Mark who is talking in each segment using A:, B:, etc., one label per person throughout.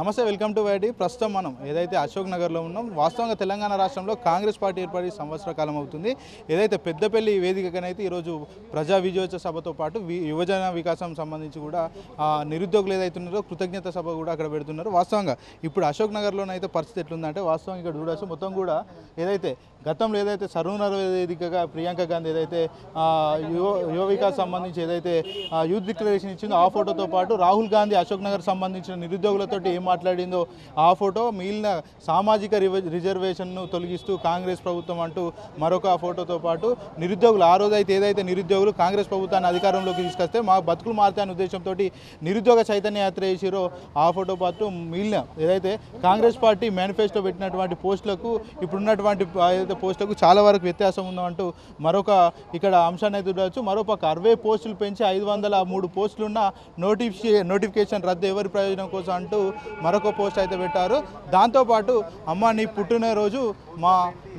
A: నమస్తే welcome to YD ప్రస్తుతం మనం ఏదైతే అశోక్ నగర్లో ఉన్నాం వాస్తవంగా తెలంగాణ రాష్ట్రంలో కాంగ్రెస్ పార్టీ ఏర్పడి సంవత్సర కాలం అవుతుంది. ఏదైతే పెద్దపల్లి వేదికగానైతే ఈరోజు ప్రజా విజయోత్సవ సభతో పాటు యువజన వికాసం సంబంధించి కూడా నిరుద్యోగులు ఏదైతే ఉన్నారో కృతజ్ఞత సభ కూడా అక్కడ పెడుతున్నారు. వాస్తవంగా ఇప్పుడు అశోక్ నగర్లోనైతే పరిస్థితి ఎట్లుందంటే వాస్తవంగా ఇక్కడ చూడొచ్చు మొత్తం కూడా ఏదైతే గతంలో ఏదైతే సర్వనర వేదికగా ప్రియాంక గాంధీ ఏదైతే యువ యువ వికాస్ సంబంధించి ఏదైతే యూత్ డిక్లరేషన్ ఇచ్చిందో ఆ ఫోటోతో పాటు రాహుల్ గాంధీ అశోక్ నగర్ సంబంధించిన నిరుద్యోగులతోటి ఏం మాట్లాడిందో ఆ ఫోటో మిగిలిన సామాజిక రిజర్వేషన్ను తొలగిస్తూ కాంగ్రెస్ ప్రభుత్వం అంటూ మరొక ఫోటోతో పాటు నిరుద్యోగులు ఆ రోజు అయితే ఏదైతే నిరుద్యోగులు కాంగ్రెస్ ప్రభుత్వాన్ని అధికారంలోకి తీసుకొస్తే మా బతుకులు మారుతాయనే ఉద్దేశంతో నిరుద్యోగ చైతన్య యాత్ర చేసిరో ఆ ఫోటో పాటు మిగిలిన ఏదైతే కాంగ్రెస్ పార్టీ మేనిఫెస్టో పెట్టినటువంటి పోస్టులకు ఇప్పుడున్నటువంటి ఏదైతే పోస్టులకు చాలా వరకు వ్యత్యాసం ఉందంటూ మరొక ఇక్కడ అంశాన్ని అయితే ఉండవచ్చు మరోపక్క అరవై పోస్టులు పెంచి ఐదు వందల మూడు పోస్టులున్న నోటిఫి నోటిఫికేషన్ రద్దు ఎవరి ప్రయోజనం కోసం అంటూ మరొక పోస్ట్ అయితే పెట్టారు. దాంతోపాటు అమ్మ నీ పుట్టినరోజు మా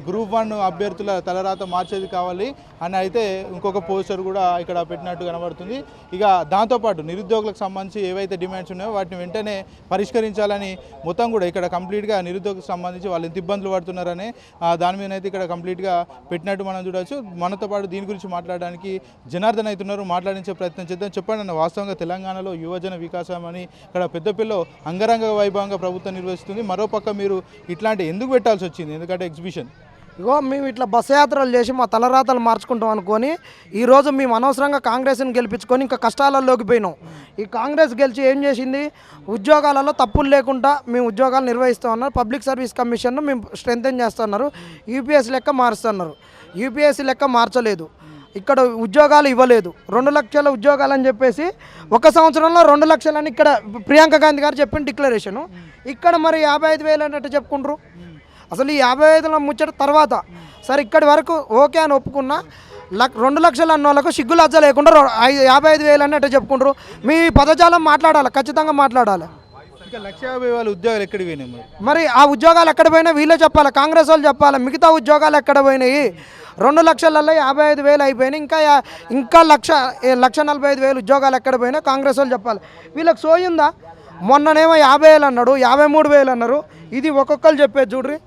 A: గ్రూప్ వన్ అభ్యర్థుల తలరాత మార్చేది కావాలి అని అయితే ఇంకొక పోస్టర్ కూడా ఇక్కడ పెట్టినట్టు కనబడుతుంది. ఇక దాంతోపాటు నిరుద్యోగులకు సంబంధించి ఏవైతే డిమాండ్స్ ఉన్నాయో వాటిని వెంటనే పరిష్కరించాలని మొత్తం కూడా ఇక్కడ కంప్లీట్గా నిరుద్యోగకు సంబంధించి వాళ్ళు ఎంత ఇబ్బందులు పడుతున్నారని దాని మీద అయితే ఇక్కడ కంప్లీట్గా పెట్టినట్టు మనం చూడవచ్చు. మనతో పాటు దీని గురించి మాట్లాడడానికి జనార్దన్ అవుతున్నారు మాట్లాడించే ప్రయత్నం చేద్దాం. చెప్పండి అన్న వాస్తవంగా తెలంగాణలో యువజన వికాసం అని ఇక్కడ పెద్దపిల్ల అంగరంగ వైభవంగా ప్రభుత్వం నిర్వహిస్తుంది. మరోపక్క మీరు ఇట్లాంటి ఎందుకు పెట్టాల్సి వచ్చింది? ఎందుకంటే ఎగ్జిబిషన్.
B: ఇగో మేము ఇట్లా బస్సు యాత్రలు చేసి మా తలరాతలు మార్చుకుంటాం అనుకొని ఈరోజు మేము అనవసరంగా కాంగ్రెస్ని గెలిపించుకొని ఇంకా కష్టాలలోకి పోయినాం. ఈ కాంగ్రెస్ గెలిచి ఏం చేసింది? ఉద్యోగాలలో తప్పులు లేకుండా మేము ఉద్యోగాలు నిర్వహిస్తాం ఉన్నారు. పబ్లిక్ సర్వీస్ కమిషన్ను మేము స్ట్రెంథెన్ చేస్తున్నారు యూపీఎస్ లెక్క మారుస్తున్నారు యూపీఎస్సీ లెక్క మార్చలేదు. ఇక్కడ ఉద్యోగాలు ఇవ్వలేదు. రెండు లక్షల ఉద్యోగాలు అని చెప్పేసి ఒక సంవత్సరంలో రెండు లక్షలని ఇక్కడ ప్రియాంక గాంధీ గారు చెప్పిన డిక్లరేషను. ఇక్కడ మరి యాభై ఐదు వేలు అన్నట్టు చెప్పుకుంటారు అసలు ఈ యాభై ఐదుల ముచ్చట తర్వాత సరే ఇక్కడి వరకు ఓకే అని ఒప్పుకున్నా లక్ రెండు లక్షలు అన్న వాళ్ళకు సిగ్గు లజ్జ లేకుండా యాభై ఐదు వేలు అన్నట్టు చెప్పుకుంటారు మీ పదజాలం మాట్లాడాలి ఖచ్చితంగా మాట్లాడాలి.
A: లక్ష యాభై వేల ఉద్యోగాలు ఎక్కడికి పోయినాయి మరి?
B: ఆ ఉద్యోగాలు ఎక్కడ పోయినా వీళ్ళే చెప్పాలి కాంగ్రెస్ వాళ్ళు చెప్పాలి మిగతా ఉద్యోగాలు ఎక్కడ పోయినాయి? రెండు లక్షలలో యాభై ఐదు వేలు అయిపోయినాయి. ఇంకా ఇంకా లక్ష ఏ లక్ష నలభై ఐదు వేలు ఉద్యోగాలు ఎక్కడ పోయినా కాంగ్రెస్ వాళ్ళు చెప్పాలి. వీళ్ళకి సోయిందా మొన్ననేమో యాభై వేలు అన్నాడు యాభై మూడు వేలు అన్నారు. ఇది ఒక్కొక్కరు చెప్పేది చూడ్రి.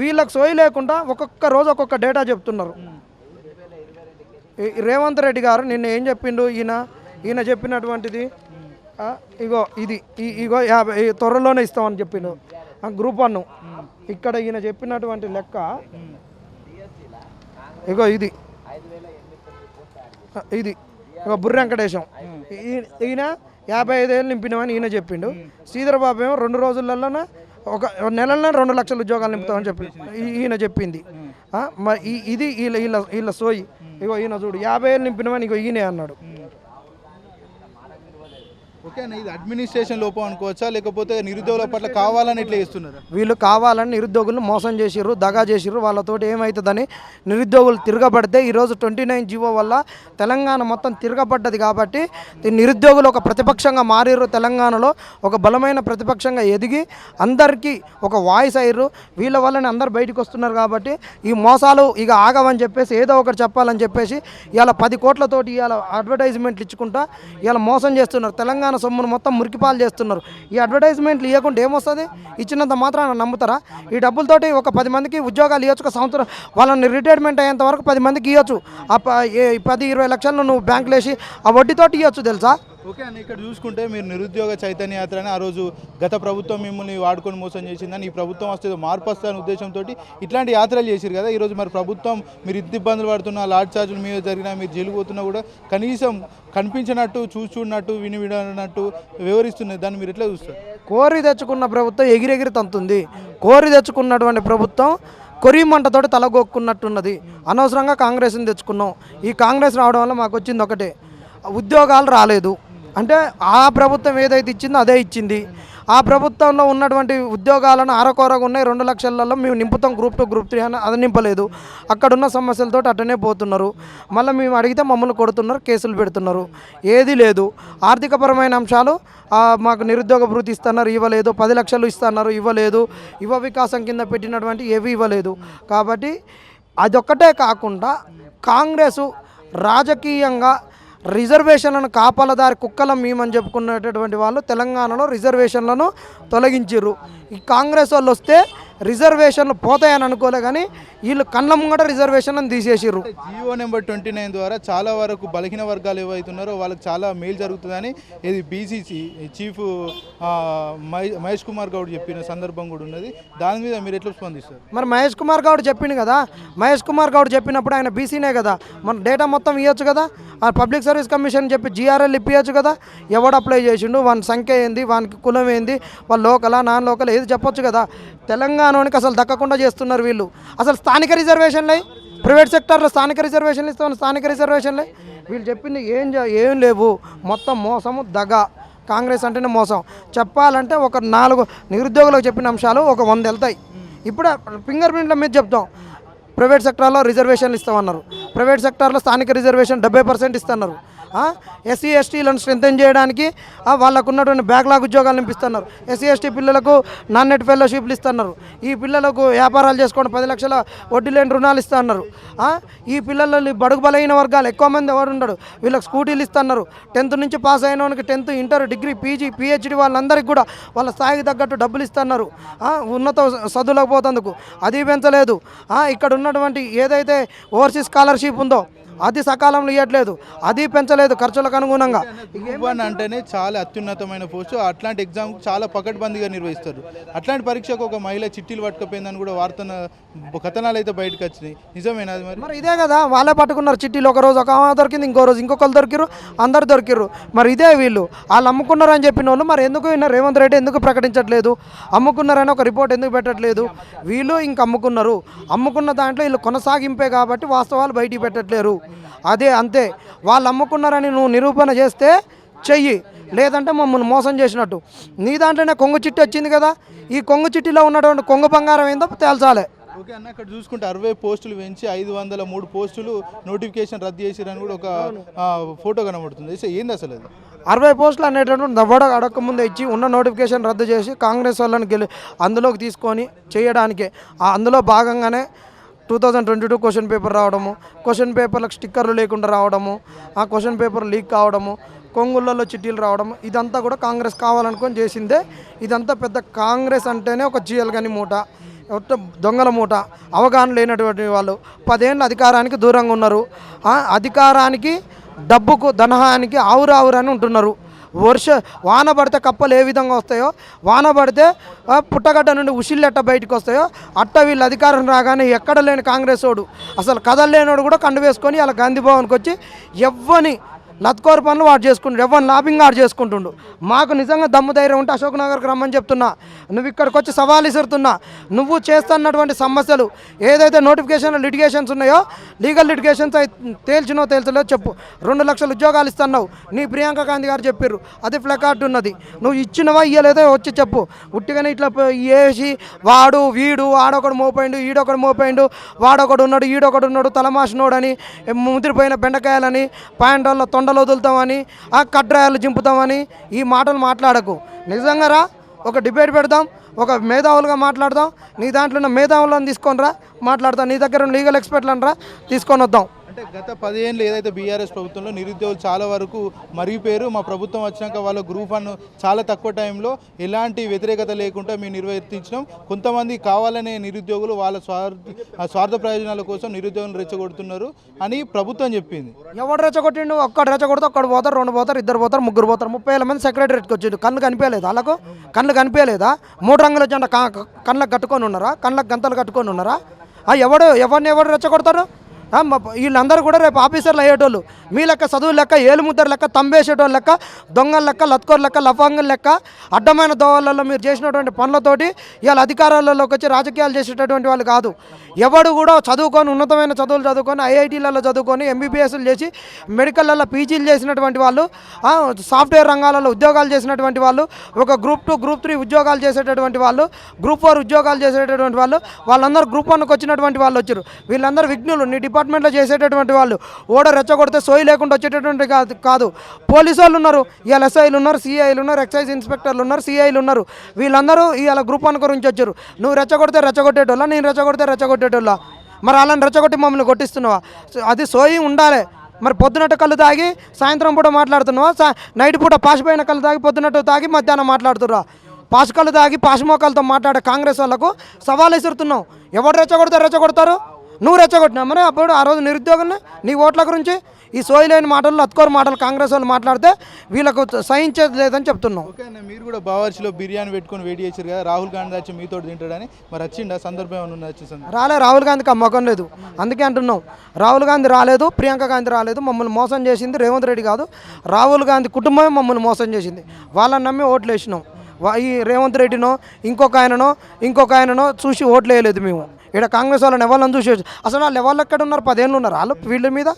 B: వీళ్ళకి సోయి లేకుండా ఒక్కొక్క రోజు ఒక్కొక్క డేటా చెప్తున్నారు. రేవంత్ రెడ్డి గారు నిన్న ఏం చెప్పిండు ఈయన? ఈయన చెప్పినటువంటిది ఇగో ఇది ఇగో యాభై త్వరలోనే ఇస్తామని చెప్పిండు. Group one. ఇక్కడ ఈయన చెప్పినటువంటి లెక్క ఇగో ఇది. ఇది. ఒక బుర్ర వెంకటేశం. ఈ- ఈయన యాభై ఐదు ఏళ్ళు నింపినామని ఈయన చెప్పిండు. శ్రీధరబాబు ఏమో రెండు రోజులలోనే ఒక నెలలో రెండు లక్షల ఉద్యోగాలు నింపుతామని చెప్పి ఈయన చెప్పింది. మరి ఇది వీళ్ళ వీళ్ళ వీళ్ళ సోయి. ఇగో ఈయన చూడు యాభై ఏళ్ళు నింపినామని ఇగో ఈయనే అన్నాడు.
A: ఓకే ఇది అడ్మినిస్ట్రేషన్ లోపం అనుకోవచ్చా? లేకపోతే నిరుద్యోగుల పట్ల కావాలని ఇట్లా ఇస్తున్నారు
B: వీళ్ళు కావాలని నిరుద్యోగులను మోసం చేసిర్రు దగా చేసిర్రు వాళ్ళతోటి ఏమవుతుందని నిరుద్యోగులు తిరగబడితే ఈరోజు ట్వంటీ నైన్ జీవో వల్ల తెలంగాణ మొత్తం తిరగబడ్డది కాబట్టి నిరుద్యోగులు ఒక ప్రతిపక్షంగా మారిర్రు తెలంగాణలో ఒక బలమైన ప్రతిపక్షంగా ఎదిగి అందరికీ ఒక వాయిస్ అయ్యారు వీళ్ళ వల్లనే అందరు బయటకు వస్తున్నారు కాబట్టి ఈ మోసాలు ఇక ఆగవని చెప్పేసి ఏదో ఒకటి చెప్పాలని చెప్పేసి ఇవాళ పది కోట్లతోటి ఇవాళ అడ్వర్టైజ్మెంట్లు ఇచ్చుకుంటా ఇవాళ మోసం చేస్తున్నారు తెలంగాణ సొమ్మును మొత్తం మురికిపాలు చేస్తున్నారు. ఈ అడ్వర్టైజ్మెంట్లు ఇవ్వకుండా ఏమొస్తుంది? ఇచ్చినంత మాత్రాన నమ్ముతారా? ఈ డబ్బులతోటి ఒక పది మందికి ఉద్యోగాలు ఇవ్వచ్చు ఒక సంవత్సరం వాళ్ళని రిటైర్మెంట్ అయ్యేంత వరకు పది మందికి ఇవ్వచ్చు ఆ పది ఇరవై లక్షలను నువ్వు బ్యాంకులు వేసి ఆ వడ్డీతోటి ఇవ్వచ్చు తెలుసా?
A: ఓకే అండి ఇక్కడ చూసుకుంటే మీరు నిరుద్యోగ చైతన్య యాత్ర అని ఆ రోజు గత ప్రభుత్వం మిమ్మల్ని వాడుకొని మోసం చేసిందని ఈ ప్రభుత్వం వస్తే మార్పు వస్తుందనే ఉద్దేశంతో ఇట్లాంటి యాత్రలు చేసిరు కదా. ఈరోజు మరి ప్రభుత్వం మీరు ఇంత ఇబ్బందులు పడుతున్నా లాడ్ ఛార్జీలు మీద జరిగినా మీరు జైలు పోతున్నా కూడా కనీసం కనిపించినట్టు చూచున్నట్టు విని వినట్టు వివరిస్తున్నది. దాన్ని మీరు ఎట్లా చూస్తారు?
B: కోరి తెచ్చుకున్న ప్రభుత్వం ఎగిరెగిరి తంతుంది. కోరి తెచ్చుకున్నటువంటి ప్రభుత్వం కొరి మంటతోటి తలగొక్కున్నట్టున్నది అనవసరంగా కాంగ్రెస్ని తెచ్చుకున్నాం. ఈ కాంగ్రెస్ రావడం వల్ల మాకు వచ్చింది ఒకటే. ఉద్యోగాలు రాలేదు. అంటే ఆ ప్రభుత్వం ఏదైతే ఇచ్చిందో అదే ఇచ్చింది. ఆ ప్రభుత్వంలో ఉన్నటువంటి ఉద్యోగాలను ఆరకోరగా ఉన్నాయి. రెండు లక్షలలో మేము నింపుతాం గ్రూప్ టూ గ్రూప్ త్రీ అని అది నింపలేదు. అక్కడున్న సమస్యలతో అట్టనే పోతున్నారు. మళ్ళీ మేము అడిగితే మమ్మల్ని కొడుతున్నారు కేసులు పెడుతున్నారు. ఏది లేదు. ఆర్థికపరమైన అంశాలు మాకు నిరుద్యోగ భృతి ఇస్తున్నారు ఇవ్వలేదు. పది లక్షలు ఇస్తున్నారు ఇవ్వలేదు. యువ వికాసం కింద పెట్టినటువంటి ఏవి ఇవ్వలేదు. కాబట్టి అదొక్కటే కాకుండా కాంగ్రెస్ రాజకీయంగా రిజర్వేషన్లను కాపలదారి కుక్కల మేమని చెప్పుకునేటటువంటి వాళ్ళు తెలంగాణలో రిజర్వేషన్లను తొలగించారు ఈ కాంగ్రెస్ వాళ్ళు వస్తే రిజర్వేషన్లు పోతాయని అనుకోలే కానీ వీళ్ళు కళ్ళ ముంగట రిజర్వేషన్లను తీసేసిర్రు.
A: జియో నెంబర్ ట్వంటీ నైన్ ద్వారా చాలా వరకు బలహీన వర్గాలు ఏవైతున్నారో వాళ్ళకి చాలా మేలు జరుగుతుందని ఇది బీసీసీ చీఫ్ మహేష్ కుమార్ గౌడ్ చెప్పిన సందర్భం కూడా ఉన్నది. దాని మీద మీరు ఎట్లా స్పందిస్తారు?
B: మరి మహేష్ కుమార్ గౌడ్ చెప్పిండు కదా. మహేష్ కుమార్ గౌడ్ చెప్పినప్పుడు ఆయన బీసీనే కదా. మన డేటా మొత్తం ఇవ్వచ్చు కదా. ఆ పబ్లిక్ సర్వీస్ కమిషన్ చెప్పి జీఆర్ఎల్ ఇప్పించచ్చు కదా. ఎవడు అప్లై చేసిండు? వాని సంఖ్య ఏంది? వానికి కులం ఏంది? వాళ్ళ లోకలా నాన్ లోకల్ ఏది చెప్పొచ్చు కదా. తెలంగాణకి అసలు దక్కకుండా చేస్తున్నారు వీళ్ళు. అసలు స్థానిక రిజర్వేషన్లే ప్రైవేట్ సెక్టార్లో స్థానిక రిజర్వేషన్లు ఇస్తాను స్థానిక రిజర్వేషన్లే వీళ్ళు చెప్పింది ఏం ఏం లేవు. మొత్తం మోసము దగ. కాంగ్రెస్ అంటేనే మోసం. చెప్పాలంటే ఒక నాలుగు నిరుద్యోగులకు చెప్పిన అంశాలు ఒక వంద వెళ్తాయి. ఇప్పుడే ఫింగర్ ప్రింట్ల మీద చెప్తాం. ప్రైవేట్ సెక్టార్లో రిజర్వేషన్లు ఇస్తామన్నారు. ప్రైవేట్ సెక్టార్లో స్థానిక రిజర్వేషన్ డెబ్బై పర్సెంట్ ఇస్తున్నారు. ఎస్సీ ఎస్టీలను స్ట్రెంథెన్ చేయడానికి వాళ్ళకు ఉన్నటువంటి బ్యాక్లాగ్ ఉద్యోగాలు నింపిస్తున్నారు. ఎస్సీ ఎస్టీ పిల్లలకు నాన్ నెట్ ఫెలోషిప్లు ఇస్తున్నారు. ఈ పిల్లలకు వ్యాపారాలు చేసుకోవడం పది లక్షల వడ్డీ లేని రుణాలు ఇస్తున్నారు. ఈ పిల్లలు బడుగు బలైన వర్గాలు ఎక్కువ మంది ఎవరు ఉండరు. వీళ్ళకి స్కూటీలు ఇస్తున్నారు. టెన్త్ నుంచి పాస్ అయిన వాళ్ళకి tenth inter degree PG PhD వాళ్ళందరికీ కూడా వాళ్ళ స్థాయికి తగ్గట్టు డబ్బులు ఇస్తున్నారు. ఉన్నత చదువులకు పోతందుకు. అది పెంచలేదు. ఇక్కడ ఉన్నటువంటి ఏదైతే ఓవర్సీస్ స్కాలర్షిప్ ఉందో అది సకాలంలో ఇవ్వట్లేదు అది పెంచలేదు ఖర్చులకు అనుగుణంగా.
A: వన్ అంటేనే చాలా అత్యున్నతమైన పోస్టు. అట్లాంటి ఎగ్జామ్ చాలా పకడ్బందీగా నిర్వహిస్తారు. అట్లాంటి పరీక్షకు ఒక మహిళ చిట్టీలు పట్టుకపోయిందని కూడా వార్త కథనాలు అయితే బయటకు వచ్చినాయి. నిజమేనా అది మరి?
B: మరి ఇదే కదా వాళ్ళే పట్టుకున్నారు చిట్టీలు. ఒక రోజు ఒక దొరికింది ఇంకో రోజు ఇంకొకరు దొరికిరు అందరు దొరికిరు మరి ఇదే వీళ్ళు. వాళ్ళు అమ్ముకున్నారు అని చెప్పిన వాళ్ళు మరి ఎందుకు రేవంత్ రెడ్డి ఎందుకు ప్రకటించట్లేదు? అమ్ముకున్నారని ఒక రిపోర్ట్ ఎందుకు పెట్టట్లేదు? వీళ్ళు ఇంక అమ్ముకున్నారు. అమ్ముకున్న దాంట్లో వీళ్ళు కొనసాగింపే కాబట్టి వాస్తవాలు బయటికి పెట్టట్లేరు. అదే అంతే. వాళ్ళు అమ్ముకున్నారని నువ్వు నిరూపణ చేస్తే చెయ్యి. లేదంటే మమ్మల్ని మోసం చేసినట్టు. నీ దాంట్లోనే కొంగు చిట్టి వచ్చింది కదా. ఈ కొంగు చిట్టిలో ఉన్నటువంటి కొంగు బంగారం ఏందో తేల్చాలి.
A: ఓకే అన్న అక్కడ చూసుకుంటే అరవై పోస్టులు పెంచి ఐదు వందల మూడు పోస్టులు నోటిఫికేషన్ రద్దు చేసిరని కూడా ఒక ఫోటో కనబడుతుంది. సో ఏంది అసలు అది?
B: అరవై పోస్టులు అనేటటువంటి దవ్వడ ముందే ఇచ్చి ఉన్న నోటిఫికేషన్ రద్దు చేసి కాంగ్రెస్ వాళ్ళని గెలి అందులోకి తీసుకొని చేయడానికే. అందులో భాగంగానే two thousand twenty two question paper రావడము క్వశ్చన్ పేపర్లకు స్టిక్కర్లు లేకుండా రావడము ఆ క్వశ్చన్ పేపర్ లీక్ కావడము కొంగుళ్ళలో చిట్టీలు రావడం ఇదంతా కూడా కాంగ్రెస్ కావాలనుకొని చేసిందే. ఇదంతా పెద్ద కాంగ్రెస్ అంటేనే ఒక జీఎల్ గని మూట దొంగల మూట అవగాహన లేనటువంటి వాళ్ళు. పదేళ్ళు అధికారానికి దూరంగా ఉన్నారు. అధికారానికి డబ్బుకు ధనహానికి ఆవురావురని ఉంటున్నారు. వర్ష వాన పడితే కప్పలు ఏ విధంగా వస్తాయో? వాన పడితే పుట్టగడ్డ నుండి ఉసిళ్ళు ఎట్ట బయటకు వస్తాయో? అట్ట వీళ్ళు అధికారం రాగానే ఎక్కడ లేని కాంగ్రెస్ వాడు? అసలు కదలలేనోడు కూడా కండు వేసుకొని అలా గాంధీ భవన్కి వచ్చి ఎవ్వని నత్కోరు పనులు వాడు చేసుకుంటుండు. ఎవరు లాబింగ్ ఆడు చేసుకుంటుండు. మాకు నిజంగా దమ్ము ధైర్యం ఉంటే అశోక్ నగర్కి రమ్మని చెప్తున్నా. నువ్వు ఇక్కడికి వచ్చి సవాల్ ఇసురుతున్నా నువ్వు చేస్తున్నటువంటి సమస్యలు ఏదైతే నోటిఫికేషన్ లిటిగేషన్స్ ఉన్నాయో లీగల్ లిటిగేషన్స్ అవి తేల్చినో తేల్చలేదో చెప్పు. రెండు లక్షల ఉద్యోగాలు ఇస్తున్నావు. నీ ప్రియాంక గాంధీ గారు చెప్పారు అది ఫ్లెకార్డ్ ఉన్నది. నువ్వు ఇచ్చినవా ఇయ్యలేదో వచ్చి చెప్పు. ఉట్టిగానే ఇట్లా వేసి వాడు వీడు ఆడొకడు మోపోయిండు ఈడొకడు మోపోయిండు వాడొకడు ఉన్నాడు ఈడొకడు ఉన్నాడు తలమాసినోడని ముదిరిపోయిన బెండకాయలని పాయింట్ల తొండలు వదులుతామని ఆ కట్రాయాలు జింపుతామని ఈ మాటలు మాట్లాడకు. నిజంగా రా ఒక డిబేట్ పెడదాం ఒక మేధావులుగా మాట్లాడదాం నీ దాంట్లో ఉన్న మేధావులను తీసుకొని రా మాట్లాడతాం నీ దగ్గర ఉన్న లీగల్ ఎక్స్పర్ట్లను రా తీసుకొని వద్దాం.
A: అంటే గత పదిహేనులు ఏదైతే బీఆర్ఎస్ ప్రభుత్వంలో నిరుద్యోగులు చాలా వరకు మరిగిపోయారు మా ప్రభుత్వం వచ్చినాక వాళ్ళ గ్రూప్ వన్ చాలా తక్కువ టైంలో ఎలాంటి వ్యతిరేకత లేకుండా మేము నిర్వర్తించినాం. కొంతమంది కావాలనే నిరుద్యోగులు వాళ్ళ స్వార్థ స్వార్థ ప్రయోజనాల కోసం నిరుద్యోగులు రెచ్చగొడుతున్నారు అని ప్రభుత్వం చెప్పింది.
B: ఎవడు రెచ్చగొట్టిండు? ఒక్కడు రెచ్చగొడితే ఒక్కడు పోతారు రెండు పోతారు ఇద్దరు పోతారు ముగ్గురు పోతారు. ముప్పై వేల మంది సెక్రటరీకి వచ్చిండు కళ్ళు కనిపించలేదా వాళ్ళకు? కళ్ళు కనిపించలేదా? మూడు రంగుల జెండా కా- కళ్ళకు కట్టుకొని ఉన్నారా? కళ్ళకు గంతలు కట్టుకొని ఉన్నారా? ఎవడు ఎవరిని ఎవరు రెచ్చగొడతారు? వీళ్ళందరూ కూడా రేపు ఆఫీసర్లు అయ్యేటోళ్ళు. మీ లెక్క చదువు లెక్క ఏలుముద్దరు లెక్క తంబేసేటోళ్ళ లెక్క దొంగల లెక్క లత్కోర్ లెక్క లఫాంగుల లెక్క అడ్డమైన దోవలలో మీరు చేసినటువంటి పనులతోటి ఇవాళ అధికారాలలోకి వచ్చి రాజకీయాలు చేసేటటువంటి వాళ్ళు కాదు. ఎవడు కూడా చదువుకొని ఉన్నతమైన చదువులు చదువుకొని ఐఐటీలలో చదువుకొని ఎంబీబీఎస్లు చేసి మెడికల్లో పీజీలు చేసినటువంటి వాళ్ళు సాఫ్ట్వేర్ రంగాలలో ఉద్యోగాలు చేసినటువంటి వాళ్ళు ఒక గ్రూప్ టూ గ్రూప్ త్రీ ఉద్యోగాలు చేసేటటువంటి వాళ్ళు గ్రూప్ ఫోర్ ఉద్యోగాలు చేసేటటువంటి వాళ్ళు వాళ్ళందరూ గ్రూప్ వన్కి వచ్చినటువంటి వాళ్ళు వచ్చారు. వీళ్ళందరూ విఘ్నులు. నీ డిపార్ట్మెంట్లో చేసేటటువంటి వాళ్ళు ఓడ రెచ్చగొడితే సోయి లేకుండా వచ్చేటటువంటి కాదు కాదు. పోలీసు వాళ్ళు ఉన్నారు ఇవాళ ఎస్ఐలు ఉన్నారు సిఐలు ఉన్నారు ఎక్సైజ్ ఇన్స్పెక్టర్లు ఉన్నారు సిఐలు ఉన్నారు. వీళ్ళందరూ ఇవాళ గ్రూప్ వన్ గురించి వచ్చారు. నువ్వు రెచ్చగొడితే రెచ్చగొట్టేటోళ్ళ నేను రెచ్చగొడితే రెచ్చగొట్టేటోళ్ళ? మరి వాళ్ళని రెచ్చగొట్టి మమ్మల్ని కొట్టిస్తున్నావా? అది సోయి ఉండాలి. మరి పొద్దునట్టు కళ్ళు తాగి సాయంత్రం పూట మాట్లాడుతున్నావా? సా నైట్ పూట పాసిపోయిన కళ్ళు తాగి పొద్దునట్టు తాగి మధ్యాహ్నం మాట్లాడుతుర్రా? పాసు కళ్ళు తాగి పాసుమోకాలతో మాట్లాడే కాంగ్రెస్ వాళ్ళకు సవాల్ విసురుతున్నావు ఎవరు రెచ్చగొడతారు రెచ్చగొడతారు? నువ్వు రెచ్చగొట్టినా మరి అప్పుడు ఆ రోజు నిరుద్యోగుల్ని నీ ఓట్ల గురించి ఈ సోయిలేని మాటలు అత్కోరు మాటలు కాంగ్రెస్ వాళ్ళు మాట్లాడితే వీళ్ళకు సహించేది లేదని చెప్తున్నాం.
A: మీరు కూడా బావర్చిలో బిర్యానీ పెట్టుకొని వేడి చేశారు కదా రాహుల్ గాంధీ వచ్చి మీతో తింటాడని మరి వచ్చిండ? సందర్భం
B: రాలే రాహుల్ గాంధీకి అమ్మకం లేదు. అందుకే అంటున్నాం రాహుల్ గాంధీ రాలేదు ప్రియాంక గాంధీ రాలేదు మమ్మల్ని మోసం చేసింది రేవంత్ రెడ్డి కాదు రాహుల్ గాంధీ కుటుంబమే మమ్మల్ని మోసం చేసింది. వాళ్ళని నమ్మి ఓట్లు వేసినాం ఈ రేవంత్ రెడ్డినో ఇంకొక ఆయననో ఇంకొక ఆయననో చూసి ఓట్లు వేయలేదు మేము. ఇక్కడ కాంగ్రెస్ వాళ్ళని ఎవరిని చూసి అసలు వాళ్ళు ఎవరు ఎక్కడ ఉన్నారు? పదేళ్ళు ఉన్నారు. వాళ్ళు ఫీల్డ్ మీద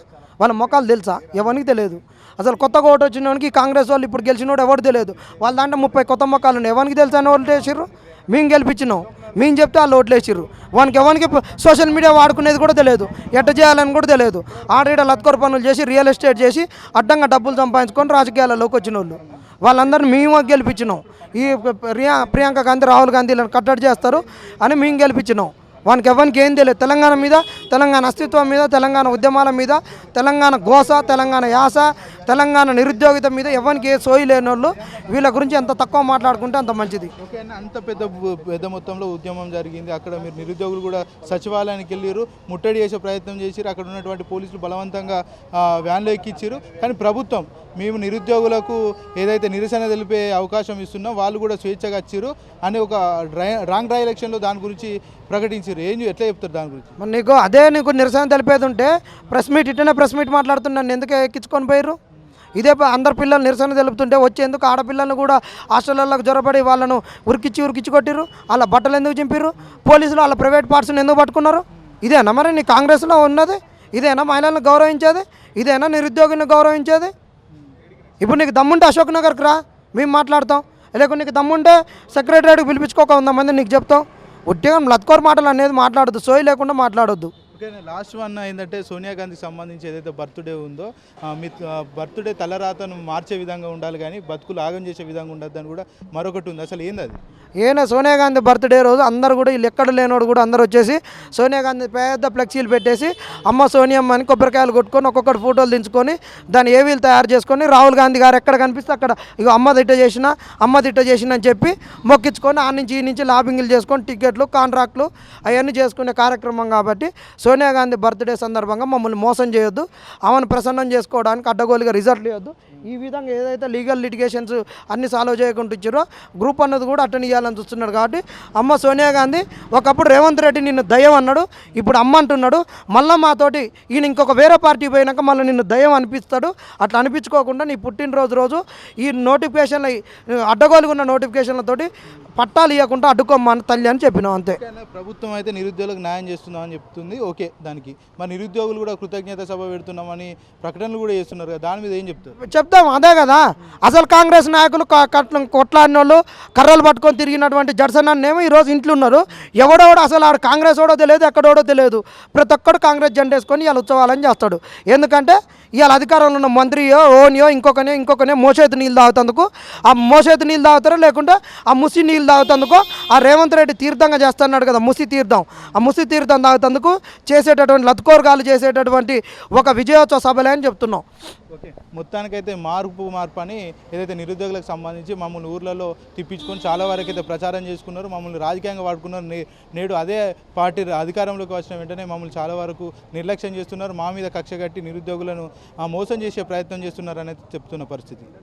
B: వాళ్ళ మొక్కలు తెలుసా? ఎవరికి తెలియదు. అసలు కొత్తగా ఓటు వచ్చినోనికి కాంగ్రెస్ వాళ్ళు ఇప్పుడు గెలిచినోడు ఎవరు తెలియదు. వాళ్ళ దాంట్లో ముప్పై కొత్త మొక్కలు ఉన్నాయి. ఎవరికి తెలుసా అని ఓట్లు వేసిర్రు? మేము గెలిపించినాం. మేము చెప్తే వాళ్ళు ఓట్లు వేసిర్రు. వానికి ఎవరికి సోషల్ మీడియా వాడుకునేది కూడా తెలియదు. ఎట్ట చేయాలని కూడా తెలియదు. ఆడీడ లత్కొర పనులు చేసి రియల్ ఎస్టేట్ చేసి అడ్డంగా డబ్బులు సంపాదించుకొని రాజకీయాలలోకి వచ్చిన వాళ్ళు వాళ్ళందరిని మేము గెలిపించినాం. ఈ ప్రియా ప్రియాంక గాంధీ రాహుల్ గాంధీలను కట్టడి చేస్తారు అని మేము గెలిపించినాం. వానికి ఎవరికి ఏం తెలియదు. తెలంగాణ మీద తెలంగాణ అస్తిత్వం మీద తెలంగాణ ఉద్యమాల మీద తెలంగాణ గోస తెలంగాణ యాస తెలంగాణ నిరుద్యోగిత మీద ఎవరికి ఏ సోయి లేని వాళ్ళు వీళ్ళ గురించి ఎంత తక్కువ మాట్లాడుకుంటే అంత మంచిది.
A: అంత పెద్ద పెద్ద మొత్తంలో ఉద్యమం జరిగింది. అక్కడ మీరు నిరుద్యోగులు కూడా సచివాలయానికి వెళ్ళారు ముట్టడి చేసే ప్రయత్నం చేసిరు అక్కడ ఉన్నటువంటి పోలీసులు బలవంతంగా వ్యాన్లో ఎక్కిచ్చారు కానీ ప్రభుత్వం మేము నిరుద్యోగులకు ఏదైతే నిరసన తెలిపే అవకాశం ఇస్తున్నాం వాళ్ళు కూడా స్వేచ్ఛగా వచ్చారు అని ఒక డ్రై రాంగ్ డ్రై ఎలక్షన్లో దాని గురించి ప్రకటించారు ఏం ఎట్లా చెప్తారు దాని గురించి?
B: మరి నీకు అదే నీకు నిరసన తెలిపేది ఉంటే ప్రెస్ మీట్ ఇట్టనే ప్రెస్ మీట్ మాట్లాడుతున్నాను ఎందుకు ఎక్కించుకొని పోయారు ఇదే అందరు పిల్లలు నిరసన తెలుపుతుంటే వచ్చేందుకు ఆడపిల్లలను కూడా హాస్టళ్ళకి జ్వరపడి వాళ్ళను ఉరికిచ్చి ఉరికిచ్చి కొట్టిర్రు. వాళ్ళ బట్టలు ఎందుకు చింపారు పోలీసులు వాళ్ళ ప్రైవేట్ పార్ట్స్ని ఎందుకు పట్టుకున్నారు? ఇదేనా మరి నీ కాంగ్రెస్లో ఉన్నది? ఇదేనా మహిళలను గౌరవించేది? ఇదేనా నిరుద్యోగిని గౌరవించేది? ఇప్పుడు నీకు దమ్ముంటే అశోక్ నగర్కి రా మేము మాట్లాడతాం. లేకుంటే నీకు దమ్ముంటే సెక్రటరీకి పిలిపించుకోక ఉందా మంది నీకు చెప్తాం. ఉద్యోగం లత్కోర్ మాటలు అనేది మాట్లాడొద్దు సోయి లేకుండా మాట్లాడొద్దు.
A: ఓకే లాస్ట్ వన్ ఏంటంటే సోనియా గాంధీకి సంబంధించి ఏదైతే బర్త్డే ఉందో మీ బర్త్డే తలరాతను మార్చే విధంగా ఉండాలి కానీ బతుకులు ఆగం చేసే విధంగా ఉండద్దు అని కూడా మరొకటి ఉంది. అసలు ఏంది అది?
B: ఏనా సోనియా గాంధీ బర్త్డే రోజు అందరు కూడా వీళ్ళు ఎక్కడ లేనోడు కూడా అందరు వచ్చేసి సోనియా గాంధీ పెద్ద ఫ్లెక్సీలు పెట్టేసి అమ్మ సోనియమ్మ అని కొబ్బరికాయలు కొట్టుకొని ఒక్కొక్కటి ఫోటోలు దించుకొని దాన్ని ఏవీలు తయారు చేసుకొని రాహుల్ గాంధీ గారు ఎక్కడ కనిపిస్తే అక్కడ ఇక అమ్మ తిట్ట చేసిన అమ్మ తిట్ట చేసిన అని చెప్పి మొక్కించుకొని ఆ నుంచి ఈ నుంచి లాబింగ్లు చేసుకొని టికెట్లు కాంట్రాక్ట్లు అవన్నీ చేసుకునే కార్యక్రమం కాబట్టి సో సోనియా గాంధీ బర్త్డే సందర్భంగా మమ్మల్ని మోసం చేయొద్దు. ఆమెను ప్రసన్నం చేసుకోవడానికి అడ్డగోలుగా రిజల్ట్ ఇవ్వద్దు. ఈ విధంగా ఏదైతే లీగల్ లిటిగేషన్స్ అన్ని సాల్వ్ చేయకుండా ఇచ్చారో గ్రూప్ అన్నది కూడా అటెండ్ చేయాలని చూస్తున్నాడు కాబట్టి అమ్మ సోనియా గాంధీ ఒకప్పుడు రేవంత్ రెడ్డి నిన్ను దయ్యం అన్నాడు ఇప్పుడు అమ్మ అంటున్నాడు మళ్ళీ మాతోటి ఈయన ఇంకొక వేరే పార్టీ పోయినాక మళ్ళీ నిన్ను దయ్యం అనిపిస్తాడు. అట్లా అనిపించుకోకుండా నీ పుట్టినరోజు రోజు ఈ నోటిఫికేషన్ల అడ్డగోలుగా ఉన్న నోటిఫికేషన్లతోటి పట్టాలు ఇవ్వకుండా అడ్డుకోమ్మని తల్లి అని చెప్పినాం అంతే.
A: ప్రభుత్వం అయితే నిరుద్యోగులకు న్యాయం చేస్తున్నామని చెప్తుంది. ఓకే దానికి. మరి నిరుద్యోగులు కూడా కృతజ్ఞత సభ పెడుతున్నామని ప్రకటనలు కూడా చేస్తున్నారు కదా దాని మీద ఏం చెప్తారు?
B: చెప్తాం అదే కదా. అసలు కాంగ్రెస్ నాయకులు కొట్లాడిన వాళ్ళు కర్రలు పట్టుకొని తిరిగినటువంటి జడ్సన్ అన్నేమో ఈరోజు ఇంట్లో ఉన్నారు. ఎవడోడు అసలు ఆడు కాంగ్రెస్ ఓడో తెలియదు ఎక్కడోడో తెలియదు. ప్రతి ఒక్కడు కాంగ్రెస్ జెండా వేసుకొని ఉత్సవాలని చేస్తాడు. ఎందుకంటే ఇవాళ అధికారంలో ఉన్న మంత్రియో ఓనియో ఇంకొకనే ఇంకొకనే మోసేతు నీళ్ళు తాగుతందుకు ఆ మోసేతు నీళ్ళు తాగుతారో లేకుంటే ఆ ముసి నీళ్ళు తాగుతందుకు ఆ రేవంత్ రెడ్డి తీర్థంగా చేస్తున్నాడు కదా ముసి తీర్థం. ఆ ముసి తీర్థం తాగుతందుకు చేసేటటువంటి లత్కోరగాలు చేసేటటువంటి ఒక విజయోత్సవ సభలే అని చెప్తున్నాం.
A: మొత్తానికైతే మార్పు మార్పు అని ఏదైతే నిరుద్యోగులకు సంబంధించి మమ్మల్ని ఊర్లలో తిప్పించుకొని చాలా వరకు అయితే ప్రచారం చేసుకున్నారు మమ్మల్ని రాజకీయంగా వాడుకున్నారు. నే- నేడు అదే పార్టీ అధికారంలోకి వచ్చిన వెంటనే మమ్మల్ని చాలా వరకు నిర్లక్ష్యం చేస్తున్నారు. మా మీద కక్ష కట్టి నిరుద్యోగులను మోసం చేసే ప్రయత్నం చేస్తున్నారు అనేది చెప్తున్న పరిస్థితి.